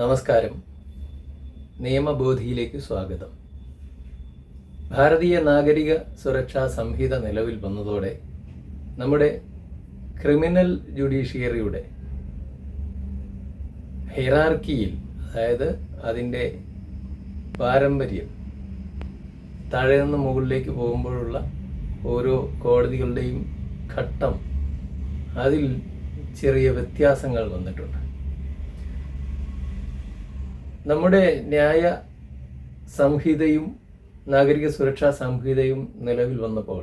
നമസ്കാരം. നിയമബോധിയിലേക്ക് സ്വാഗതം. ഭാരതീയ നാഗരിക സുരക്ഷാ സംഹിത നിലവിൽ വന്നതോടെ നമ്മുടെ ക്രിമിനൽ ജുഡീഷ്യറിയുടെ ഹെറാർക്കിയിൽ അതായത് അതിന്റെ പാരമ്പര്യം താഴെ നിന്ന് മുകളിലേക്ക് പോകുമ്പോഴുള്ള ഓരോ കോടതികളുടെയും ഘട്ടം അതിൽ ചെറിയ വ്യത്യാസങ്ങൾ വന്നിട്ടുണ്ട്. നമ്മുടെ ന്യായ സംഹിതയും നാഗരിക സുരക്ഷാ സംഹിതയും നിലവിൽ വന്നപ്പോൾ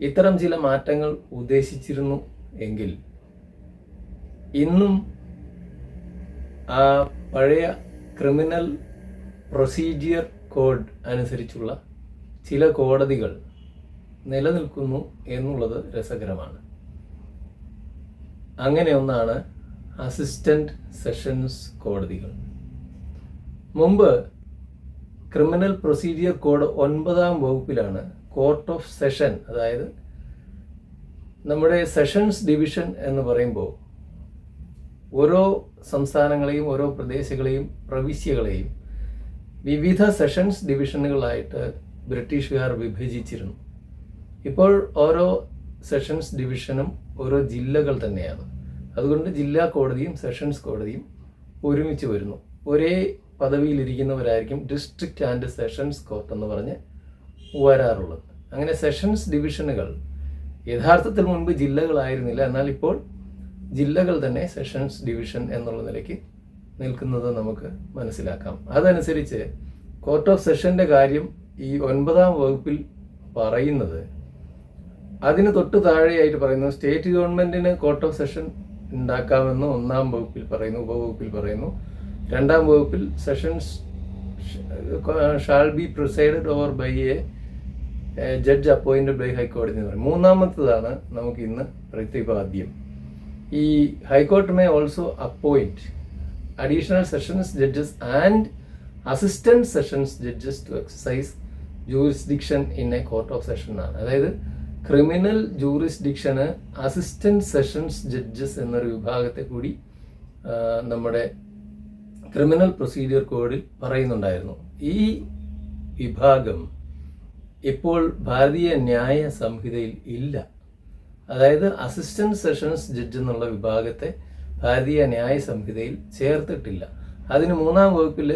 ഇത്തരം ചില മാറ്റങ്ങൾ ഉദ്ദേശിച്ചിരുന്നു എങ്കിൽ ഇന്നും ആ പഴയ ക്രിമിനൽ പ്രൊസീജിയർ കോഡ് അനുസരിച്ചുള്ള ചില കോടതികൾ നിലനിൽക്കുന്നു എന്നുള്ളത് രസകരമാണ്. അങ്ങനെ ഒന്നാണ് അസിസ്റ്റന്റ് സെഷൻസ് കോടതികൾ. മുമ്പ് ക്രിമിനൽ പ്രൊസീജിയർ കോഡ് ഒൻപതാം വകുപ്പിലാണ് കോർട്ട് ഓഫ് സെഷൻ അതായത് നമ്മുടെ സെഷൻസ് ഡിവിഷൻ എന്ന് പറയുമ്പോൾ ഓരോ സംസ്ഥാനങ്ങളെയും ഓരോ പ്രദേശങ്ങളെയും പ്രവിശ്യകളെയും വിവിധ സെഷൻസ് ഡിവിഷനുകളായിട്ട് ബ്രിട്ടീഷുകാർ വിഭജിച്ചിരുന്നു. ഇപ്പോൾ ഓരോ സെഷൻസ് ഡിവിഷനും ഓരോ ജില്ലകൾ തന്നെയാണ്. അതുകൊണ്ട് ജില്ലാ കോടതിയും സെഷൻസ് കോടതിയും ഒരുമിച്ച് വരുന്നു. ഒരേ പദവിയിലിരിക്കുന്നവരായിരിക്കും ഡിസ്ട്രിക്റ്റ് ആൻഡ് സെഷൻസ് കോർട്ട് എന്ന് പറഞ്ഞ് വരാറുള്ളത്. അങ്ങനെ സെഷൻസ് ഡിവിഷനുകൾ യഥാർത്ഥത്തിൽ മുൻപ് ജില്ലകളായിരുന്നില്ല. എന്നാൽ ഇപ്പോൾ ജില്ലകൾ തന്നെ സെഷൻസ് ഡിവിഷൻ എന്നുള്ള നിലയ്ക്ക് നിൽക്കുന്നത് നമുക്ക് മനസ്സിലാക്കാം. അതനുസരിച്ച് കോർട്ട് ഓഫ് സെഷന്റെ കാര്യം ഈ ഒൻപതാം വകുപ്പിൽ പറയുന്നത് അതിന് തൊട്ട് താഴെയായിട്ട് പറയുന്നു സ്റ്റേറ്റ് ഗവൺമെന്റിന് കോർട്ട് ഓഫ് സെഷൻ ഉണ്ടാക്കാമെന്ന് ഒന്നാം വകുപ്പിൽ പറയുന്നു ഉപവകുപ്പിൽ പറയുന്നു. രണ്ടാം വകുപ്പിൽ sessions shall be presided over by a judge appointed by ഹൈക്കോടതി എന്ന് പറയും. മൂന്നാമത്തതാണ് നമുക്ക് ഇന്ന് പ്രതിപാദ്യം ഈ high court may also appoint additional sessions judges and assistant sessions judges to exercise jurisdiction in a court of session ആണ് അതായത് ക്രിമിനൽ ജൂറിസ്ഡിക്ഷന് അസിസ്റ്റന്റ് സെഷൻസ് ജഡ്ജസ് എന്നൊരു വിഭാഗത്തെ കൂടി നമ്മുടെ ക്രിമിനൽ പ്രൊസീജിയർ കോഡിൽ പറയുന്നുണ്ടായിരുന്നു ഈ വിഭാഗം ഇപ്പോൾ ഭാരതീയ ന്യായ സംഹിതയിൽ ഇല്ല. അതായത് അസിസ്റ്റന്റ് സെഷൻസ് ജഡ്ജ് എന്നുള്ള വിഭാഗത്തെ ഭാരതീയ ന്യായ സംഹിതയിൽ ചേർത്തിട്ടില്ല. അതിന് മൂന്നാം വകുപ്പിൽ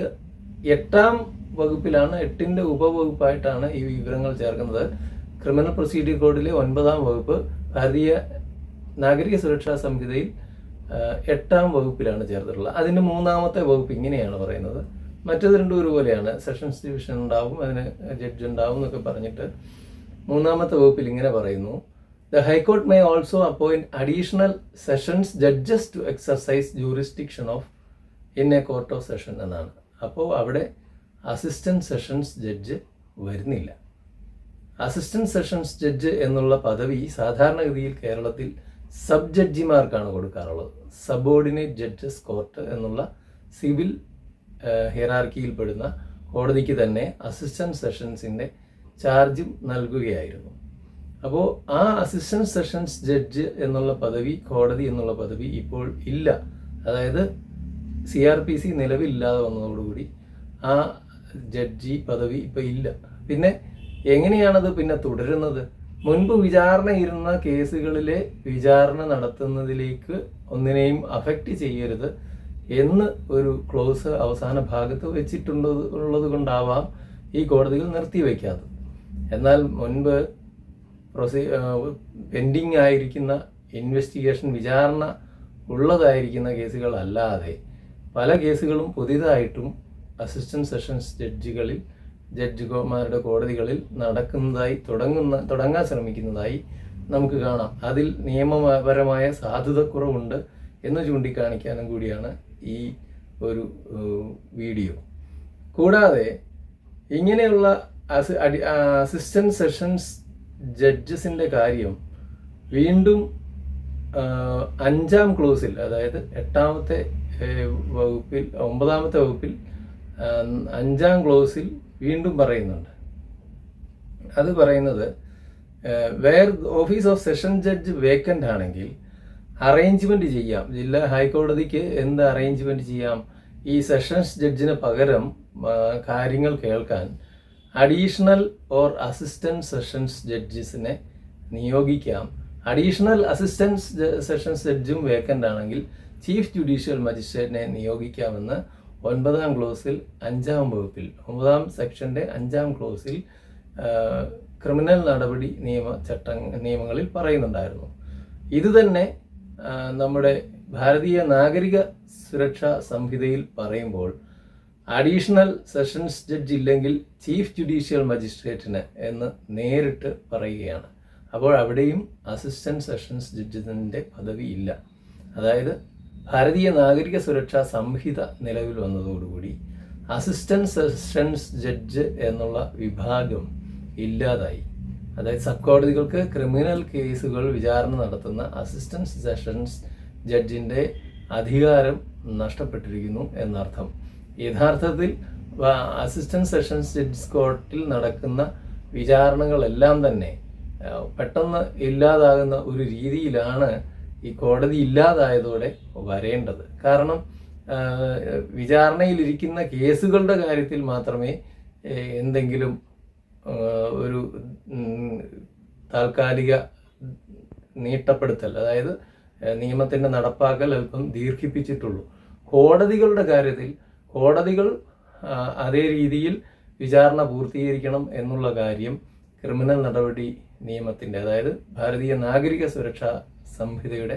എട്ടാം വകുപ്പിലാണ് എട്ടിന്റെ ഉപവകുപ്പായിട്ടാണ് ഈ വിവരങ്ങൾ ചേർക്കുന്നത്. ക്രിമിനൽ പ്രൊസീജിയർ കോഡിലെ ഒൻപതാം വകുപ്പ് ഭാരതീയ നാഗരിക സുരക്ഷാ സംഹിതയിൽ എട്ടാം വകുപ്പിലാണ് ചേർത്തിട്ടുള്ളത് അതിന്റെ മൂന്നാമത്തെ വകുപ്പ് ഇങ്ങനെയാണ് പറയുന്നത്. മറ്റേത് രണ്ടും ഒരുപോലെയാണ്. സെഷൻസ് ഡിവിഷൻ ഉണ്ടാവും അതിന് ജഡ്ജ് ഉണ്ടാവും എന്നൊക്കെ പറഞ്ഞിട്ട് മൂന്നാമത്തെ വകുപ്പിൽ ഇങ്ങനെ പറയുന്നു. The high court may also appoint additional sessions judges to exercise jurisdiction of in a court of session എന്നാണ്. അപ്പോൾ അവിടെ അസിസ്റ്റന്റ് സെഷൻസ് ജഡ്ജ് വരുന്നില്ല. അസിസ്റ്റന്റ് സെഷൻസ് ജഡ്ജ് എന്നുള്ള പദവി സാധാരണഗതിയിൽ കേരളത്തിൽ സബ് ജഡ്ജിമാർക്കാണ് കൊടുക്കാറുള്ളത്. സബോർഡിനേറ്റ് ജഡ്ജസ് കോർട്ട് എന്നുള്ള സിവിൽ ഹിയറാർക്കിയിൽപ്പെടുന്ന കോടതിക്ക് തന്നെ അസിസ്റ്റന്റ് സെഷൻസിന്റെ ചാർജും നൽകുകയായിരുന്നു. അപ്പോൾ ആ അസിസ്റ്റന്റ് സെഷൻസ് ജഡ്ജ് എന്നുള്ള പദവി കോടതി എന്നുള്ള പദവി ഇപ്പോൾ ഇല്ല. അതായത് സി ആർ പി സി നിലവിലില്ലാതെ വന്നതോടുകൂടി ആ ജഡ്ജി പദവി ഇപ്പോൾ ഇല്ല. പിന്നെ എങ്ങനെയാണത് പിന്നെ തുടരുന്നത്? മുൻപ് വിചാരണ ഇരുന്ന കേസുകളിലെ വിചാരണ നടത്തുന്നതിലേക്ക് ഒന്നിനെയും അഫക്റ്റ് ചെയ്യരുത് എന്ന് ഒരു ക്ലോസ് അവസാന ഭാഗത്ത് വെച്ചിട്ടുണ്ട് ഉള്ളത് കൊണ്ടാവാം ഈ കോടതികൾ നിർത്തിവെക്കാത്തത് എന്നാൽ മുൻപ് പ്രൊസീ പെൻഡിങ് ആയിരിക്കുന്ന ഇൻവെസ്റ്റിഗേഷൻ വിചാരണ ഉള്ളതായിരിക്കുന്ന കേസുകൾ അല്ലാതെ പല കേസുകളും പുതിയതായിട്ടും അസിസ്റ്റന്റ് സെഷൻസ് ജഡ്ജികളിൽ ജഡ്ജിമാരുടെ കോടതികളിൽ നടക്കുന്നതായി തുടങ്ങുന്ന തുടങ്ങാൻ ശ്രമിക്കുന്നതായി നമുക്ക് കാണാം. അതിൽ നിയമപരമായ സാധുതക്കുറവുണ്ട് എന്ന് ചൂണ്ടിക്കാണിക്കാനും കൂടിയാണ് ഈ ഒരു വീഡിയോ. കൂടാതെ ഇങ്ങനെയുള്ള അസിസ്റ്റന്റ് സെഷൻസ് ജഡ്ജസിന്റെ കാര്യം വീണ്ടും അഞ്ചാം ക്ലോസിൽ അതായത് എട്ടാമത്തെ വകുപ്പിൽ ഒമ്പതാമത്തെ വകുപ്പിൽ അഞ്ചാം ക്ലോസിൽ വീണ്ടും പറയുന്നുണ്ട്. അത് പറയുന്നത് where office of session judge vacant ആണെങ്കിൽ അറേഞ്ച്മെന്റ് ചെയ്യാം. ജില്ലാ ഹൈക്കോടതിക്ക് എന്ത് അറേഞ്ച്മെന്റ് ചെയ്യാം? ഈ സെഷൻസ് ജഡ്ജിന് പകരം കാര്യങ്ങൾ കേൾക്കാൻ അഡീഷണൽ ഓർ അസിസ്റ്റന്റ് സെഷൻസ് ജഡ്ജസിനെ നിയോഗിക്കാം. അഡീഷണൽ അസിസ്റ്റൻസ് സെഷൻസ് ജഡ്ജും വേക്കന്റ് ആണെങ്കിൽ ചീഫ് ജുഡീഷ്യൽ മജിസ്ട്രേറ്റിനെ നിയോഗിക്കാമെന്ന് ഒൻപതാം ക്ലോസിൽ അഞ്ചാം വകുപ്പിൽ ഒമ്പതാം സെക്ഷന്റെ അഞ്ചാം ക്ലോസിൽ ക്രിമിനൽ നടപടി നിയമ ചട്ട നിയമങ്ങളിൽ പറയുന്നുണ്ടായിരുന്നു. ഇത് തന്നെ നമ്മുടെ ഭാരതീയ നാഗരിക സുരക്ഷാ സംഹിതയിൽ പറയുമ്പോൾ അഡീഷണൽ സെഷൻസ് ജഡ്ജ് ഇല്ലെങ്കിൽ ചീഫ് ജുഡീഷ്യൽ മജിസ്ട്രേറ്റിന് എന്ന് നേരിട്ട് പറയുകയാണ്. അപ്പോൾ അവിടെയും അസിസ്റ്റന്റ് സെഷൻസ് ജഡ്ജിന്റെ പദവി ഇല്ല. അതായത് ഭാരതീയ നാഗരിക സുരക്ഷാ സംഹിത നിലവിൽ വന്നതോടുകൂടി അസിസ്റ്റന്റ് സെഷൻസ് ജഡ്ജ് എന്നുള്ള വിഭാഗം ഇല്ലാതായി. അതായത് സബ് കോടതികൾക്ക് ക്രിമിനൽ കേസുകൾ വിചാരണ നടത്തുന്ന അസിസ്റ്റന്റ് സെഷൻസ് ജഡ്ജിന്റെ അധികാരം നഷ്ടപ്പെട്ടിരിക്കുന്നു എന്നർത്ഥം. യഥാർത്ഥത്തിൽ അസിസ്റ്റന്റ് സെഷൻസ് ജഡ്ജ് കോർട്ടിൽ നടക്കുന്ന വിചാരണകളെല്ലാം തന്നെ പെട്ടെന്ന് ഇല്ലാതാകുന്ന ഒരു രീതിയിലാണ് ഈ കോടതി ഇല്ലാതായതോടെ വരേണ്ടത്. കാരണം വിചാരണയിലിരിക്കുന്ന കേസുകളുടെ കാര്യത്തിൽ മാത്രമേ എന്തെങ്കിലും ഒരു താൽക്കാലിക നീട്ടപ്പെടുത്തൽ അതായത് നിയമത്തിന്റെ നടപ്പാക്കൽ അല്പം ദീർഘിപ്പിച്ചിട്ടുള്ളൂ. കോടതികളുടെ കാര്യത്തിൽ കോടതികൾ അതേ രീതിയിൽ വിചാരണ പൂർത്തീകരിക്കണം എന്നുള്ള കാര്യം ക്രിമിനൽ നടപടി നിയമത്തിന്റെ അതായത് ഭാരതീയ നാഗരിക സുരക്ഷാ സംഹിതയുടെ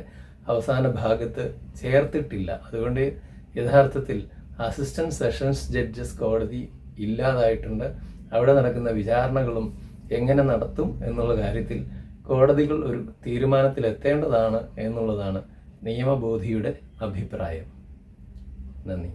അവസാന ഭാഗത്ത് ചേർത്തിട്ടില്ല. അതുകൊണ്ട് യഥാർത്ഥത്തിൽ അസിസ്റ്റന്റ് സെഷൻസ് ജഡ്ജസ് കോടതി ഇല്ലാതായിട്ടുണ്ട്. അവിടെ നടക്കുന്ന വിചാരണകളും എങ്ങനെ നടത്തും എന്നുള്ള കാര്യത്തിൽ കോടതികൾ ഒരു തീരുമാനത്തിലെത്തേണ്ടതാണ് എന്നുള്ളതാണ് നിയമബോധിയുടെ അഭിപ്രായം. നന്ദി.